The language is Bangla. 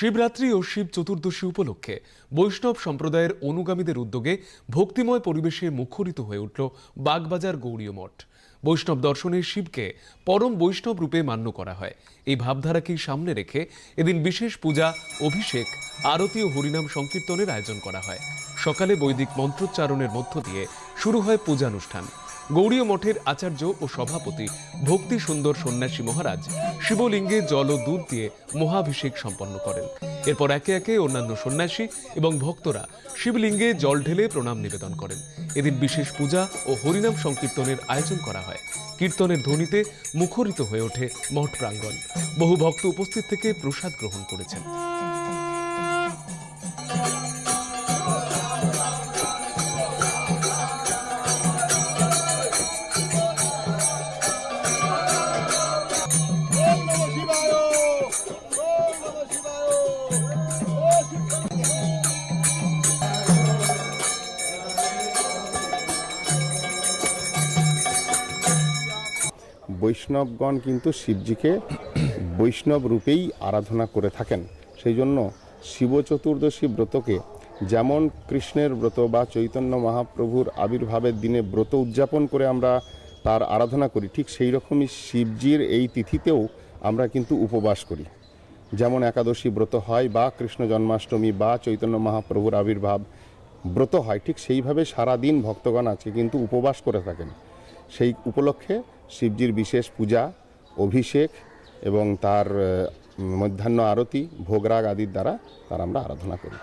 শিবরাত্রি ও শিব চতুর্দশী উপলক্ষে বৈষ্ণব সম্প্রদায়ের অনুগামীদের উদ্যোগে ভক্তিময় পরিবেশে মুখরিত হয়ে উঠল বাগবাজার গৌরীয় মঠ। বৈষ্ণব দর্শনে শিবকে পরম বৈষ্ণব রূপে মান্য করা হয়। এই ভাবধারাকেই সামনে রেখে এদিন বিশেষ পূজা, অভিষেক, আরতি ও হরিনাম সংকীর্তনের আয়োজন করা হয়। সকালে বৈদিক মন্ত্রোচ্চারণের মধ্য দিয়ে শুরু হয় পূজানুষ্ঠান। গৌড়ীয় মঠের আচার্য ও সভাপতি ভক্তি সুন্দর সন্ন্যাসী মহারাজ শিবলিঙ্গে জল ও দুধ দিয়ে মহাভিষেক সম্পন্ন করেন। এরপর একে একে অন্যান্য সন্ন্যাসী এবং ভক্তরা শিবলিঙ্গে জল ঢেলে প্রণাম নিবেদন করেন। এদিন বিশেষ পূজা ও হরিনাম সংকীর্তনের আয়োজন করা হয়। কীর্তনের ধ্বনিতে মুখরিত হয়ে ওঠে মঠ প্রাঙ্গণ। বহু ভক্ত উপস্থিত থেকে প্রসাদ গ্রহণ করেছেন। বৈষ্ণবগণ কিন্তু শিবজিকে বৈষ্ণব রূপেই আরাধনা করে থাকেন। সেই জন্য শিব চতুর্দশী ব্রতকে যেমন কৃষ্ণের ব্রত বা চৈতন্য মহাপ্রভুর আবির্ভাবের দিনে ব্রত উদযাপন করে আমরা তার আরাধনা করি, ঠিক সেই রকমই শিবজির এই তিথিতেও আমরা কিন্তু উপবাস করি। যেমন একাদশী ব্রত হয় বা কৃষ্ণ জন্মাষ্টমী বা চৈতন্য মহাপ্রভুর আবির্ভাব ব্রত হয়, ঠিক সেইভাবে সারা দিন ভক্তগণ আছে কিন্তু উপবাস করে থাকেন। সেই উপলক্ষে শিবজির বিশেষ পূজা, অভিষেক এবং তার মধ্যাহ্ন আরতি, ভোগরাগ আদির দ্বারা তার আমরা আরাধনা করি।